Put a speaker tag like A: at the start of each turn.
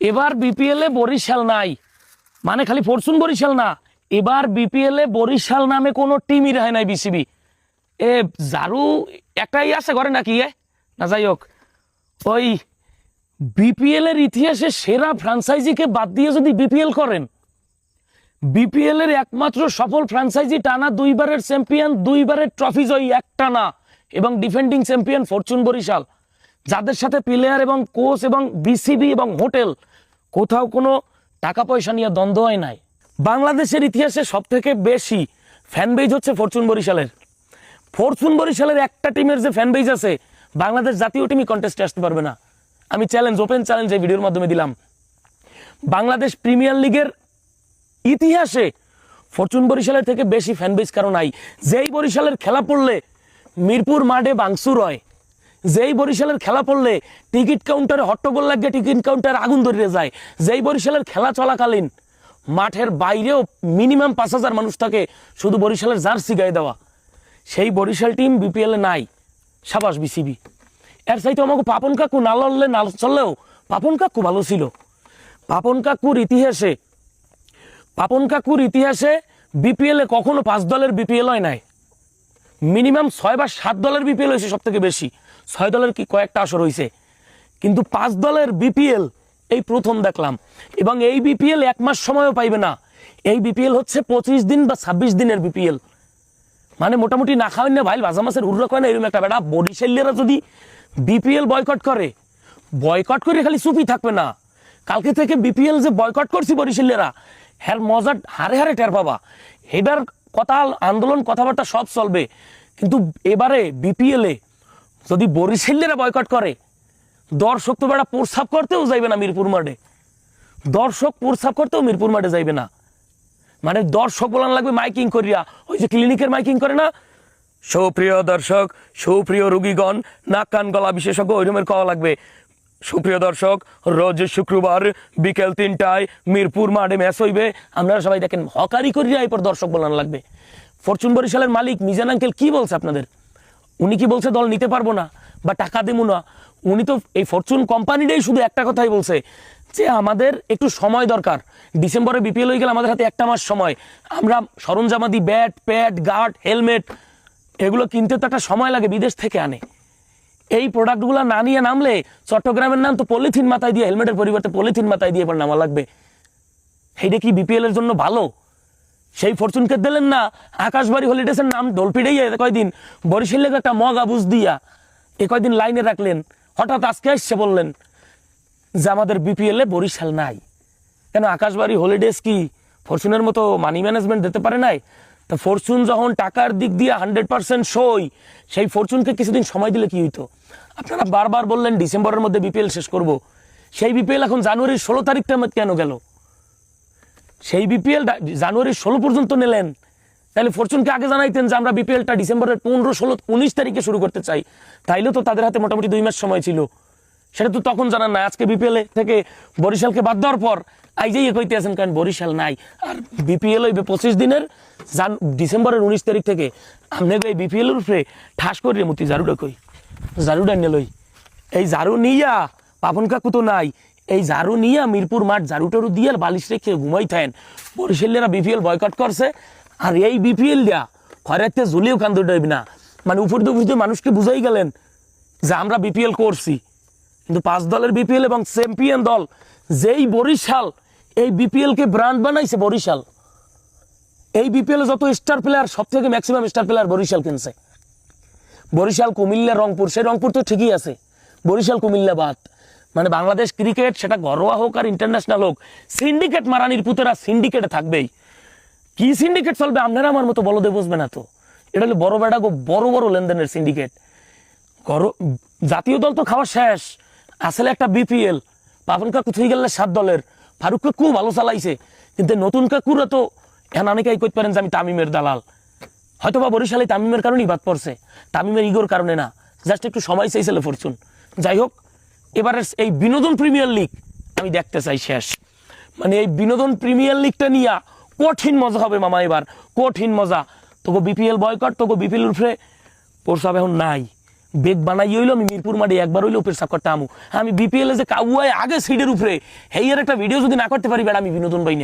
A: এবার বিপিএল বরিশাল নাই। মানে খালি ফরচুন বরিশাল না। এবার বিপিএল বরিশাল নামে কোনো টিমই রাহে নাই বিসিবি এ জারু একটাই আছে ঘরে নাকি এ? না যাই হোক। ওই বিপিএল এর ইতিহাসে সেরা ফ্রাঞ্চাইজিকে বাদ দিয়ে যদি বিপিএল করেন বিপিএল এর একমাত্র সফল ফ্র্যাঞ্চাইজি টানা দুইবারের চ্যাম্পিয়ন, দুইবারের ট্রফি জয়ী একটানা এবং ডিফেন্ডিং চ্যাম্পিয়ন ফরচুন বরিশাল। যাদের সাথে প্লেয়ার এবং কোচ এবং বিসিবি এবং হোটেল কোথাও কোনো টাকা পয়সা নিয়ে দ্বন্দ্ব হয় নাই। বাংলাদেশের ইতিহাসে সব থেকে বেশি ফ্যান বেজ হচ্ছে ফরচুন বরিশালের। ফরচুন বরিশালের একটা টিমের যে ফ্যান বেজ আছে, বাংলাদেশ জাতীয় টিমই কন্টেস্টে আসতে পারবে না। আমি চ্যালেঞ্জ ওপেন চ্যালেঞ্জ এই ভিডিওর মাধ্যমে দিলাম। বাংলাদেশ প্রিমিয়ার লিগের ইতিহাসে ফরচুন বরিশালের থেকে বেশি ফ্যান বেজ কারও নাই। যেই বরিশালের খেলা পড়লে মিরপুর মাঠে বাংসুর হয় যেই বরিশালের খেলা পড়লে টিকিট কাউন্টারে হট্টগোল লাগে টিকিট কাউন্টারে আগুন ধরিয়ে যায়। যেই বরিশালের খেলা চলাকালীন মাঠের বাইরেও মিনিমাম পাঁচ হাজার মানুষ থাকে, শুধু বরিশালের জার্সি গায়ে দেওয়া। সেই বরিশাল টিম বিপিএলে নাই, সাবাস বিসিবি। এর সাইতে আমাকে পাপন কাকু না লড়লে, না চললেও পাপন কাকু ভালো ছিল। পাপন কাকুর ইতিহাসে, পাপন কাকুর ইতিহাসে বিপিএলে কখনো পাঁচ দলের বিপিএল হয় নাই। মিনিমাম ছয় বা সাত দলের বিপিএল হয়েছে সব থেকে বেশি। ছয় দলের কি কয়েকটা আসর হয়েছে কিন্তু পাঁচ দলের বিপিএল এই প্রথম দেখলাম। এবং এই বিপিএল এক মাস সময়ও পাইবে না। এই বিপিএল হচ্ছে পঁচিশ দিন বা ছাব্বিশ দিনের বিপিএল মানে মোটামুটি না খাওয়াই না ভাই ভাজা মাছের উর্রা কয় না, এরকম একটা বেটা বরিশালীরা যদি বিপিএল বয়কট করে বয়কট করে খালি চুপি থাকবে না। কালকে থেকে বিপিএল যে বয়কট করছি বরিশালীরা হ্যার মজা হারে হারে টের পাবা। এবার কথা, আন্দোলন, কথাবার্তা সব চলবে। কিন্তু এবারে বিপিএলে যদি বরিশালীরা বয়কট করে, দর্শক তো বেড়া প্রস্রাব করতেও যাইবে না মিরপুর মাঠে। দর্শক প্রস্রাব করতেও মিরপুর মাঠে যাইবে না। মানে দর্শক বলান লাগবে মাইকিং করিয়া। ওই যে ক্লিনিকের মাইকিং করে না? সুপ্রিয় দর্শক, সুপ্রিয় রুগীগণ, নাক, কান, গলা বিশেষজ্ঞ ওই রকমের কওয়া লাগবে। সুপ্রিয় দর্শক, রোজ শুক্রবার বিকেল তিনটায় মিরপুর মাঠে ম্যাচ হইবে। আপনারা সবাই দেখেন, হকারি করিয়া এরপর দর্শক বলান লাগবে। ফরচুন বরিশালের মালিক মিজান আঙ্কেল কি বলছে আপনাদের? উনি কি বলছে, দল নিতে পারব না বা টাকা দেবো না? উনি তো এই ফরচুন কোম্পানিটাই শুধু একটা কথাই বলছে, যে আমাদের একটু সময় দরকার। ডিসেম্বরে বিপিএল হয়ে গেলে আমাদের হাতে একটা মাস সময়। আমরা সরঞ্জামাদি, ব্যাট, প্যাড, গার্ড, হেলমেট, এগুলো কিনতে তো একটা সময় লাগে বিদেশ থেকে আনে। এই প্রোডাক্টগুলো না নিয়ে নামলে চট্টগ্রামের নাম তো পলিথিন মাথায় দিয়ে হেলমেটের পরিবর্তে পলিথিন মাথায় দিয়ে এবার নামা লাগবে। সেইটা কি বিপিএল এর জন্য ভালো? সেই ফরচুনকে দিলেন না? আকাশবাড়ি হলিডেসের নাম ডলপিডেই কয়দিন? বরিশাল লেগে একটা মগা বুঝ দিয়া এ কয়দিন লাইনে রাখলেন। হঠাৎ আজকে এসছে বললেন যে আমাদের বিপিএল বরিশাল নাই। কেন আকাশবাড়ি হলিডেস কি ফরচুনের মতো মানি ম্যানেজমেন্ট দিতে পারে নাই? তা ফরচুন যখন টাকার দিক দিয়ে হান্ড্রেড পার্সেন্ট সই, সেই ফরচুনকে কিছুদিন সময় দিলে কি হইতো? আপনারা বারবার বললেন ডিসেম্বরের মধ্যে বিপিএল শেষ করব। সেই বিপিএল এখন জানুয়ারির ষোলো তারিখটা কেন গেল? সেই বিপিএল জানুয়ারির ষোলো পর্যন্ত নিলেন। তাহলে ফরচুনকে আগে জানাইতেন যে আমরা বিপিএলটা ডিসেম্বরের পনেরো, ষোলো, উনিশ তারিখে শুরু করতে চাই। তাইলে তো তাদের হাতে মোটামুটি দুই মাস সময় ছিল। সেটা তো তখন জানান না আজকে বিপিএল থেকে বরিশালকে বাদ দেওয়ার পর আইজেই কইতে আছেন কারণ বরিশাল নাই। আর বিপিএল হইবে পঁচিশ দিনের জান ডিসেম্বরের উনিশ তারিখ থেকে আপনাকে এই বিপিএল এর উপরে ঠাস করিয়ে মতি ঝাড়ুটা কই। ঝাড়ুটা নিয়ে লই। এই ঝাড়ু নিয়া পাপন কাকু তো নাই। এই ঝাড়ু নিয়া মিরপুর মাঠ ঝাড়ু টাড়ু দিয়ে বালিশ রেখে ঘুমাই থাকেন বরিশালেরা বিপিএল বয়কট করছে। আর এই বিপিএল দিয়া খরাতে ঝুলিও কান্দ না মানে উপর দিয়ে মানুষকে বুঝাই গেলেন যে আমরা বিপিএল করছি কিন্তু পাঁচ দলের বিপিএল এবং চ্যাম্পিয়ন দল, যেই বরিশাল, এই বিপিএল কে ব্র্যান্ড বানাইছে বরিশাল। এই বিপিএল যত স্টার প্লেয়ার সব থেকে ম্যাক্সিমাম স্টার প্লেয়ার বরিশাল কিনছে। বরিশাল, কুমিল্লা, রংপুর, সেই রংপুর তো ঠিকই আছে। বরিশাল, কুমিল্লা বাদ। মানে বাংলাদেশ ক্রিকেট সেটা ঘরোয়া হোক আর ইন্টারন্যাশনাল হোক সিন্ডিকেট মারানির পুতেরা সিন্ডিকেটে থাকবেই। কি সিন্ডিকেট চলবে আপনারা আমার মতো বলদে বুঝবে না তো? এটা হলো বড় বেড়া গো, বড় বড় লেনদেনের সিন্ডিকেট ঘর জাতীয় দল তো খাওয়া শেষ। আসলে একটা বিপিএল পাপন কাকু থুই গেলে সাত দলের। ফারুক কাকু ভালো চালাইছে, কিন্তু নতুন কাকুরা তো এখন অনেকেই পারেন যে আমি তামিমের দালাল। হয়তো বা বরিশালে তামিমের কারণেই বাদ পড়ছে, তামিমের ইগোর কারণে না। জাস্ট একটু সময় চাইছিল ফরচুন। যাই হোক, এবারের এই বিনোদন প্রিমিয়ার লিগ আমি দেখতে চাই শেষ। মানে এই বিনোদন প্রিমিয়ার লিগটা নিয়ে কঠিন মজা হবে মামা এবার, কঠিন মজা। তোকে বিপিএল বয়কট তোকে বিপিএল উঠে প্রস্তাব এখন নাই। বেগ বানাই হইল, আমি মিরপুর মাঠে একবার হইল পেশাব করতে আমু। আমি বিপিএল এ যে কাউয়ায় আগে সিডের উপরে, হেইয়ার একটা ভিডিও যদি না করতে পারি, বেড়া আমি বিনোদন পাই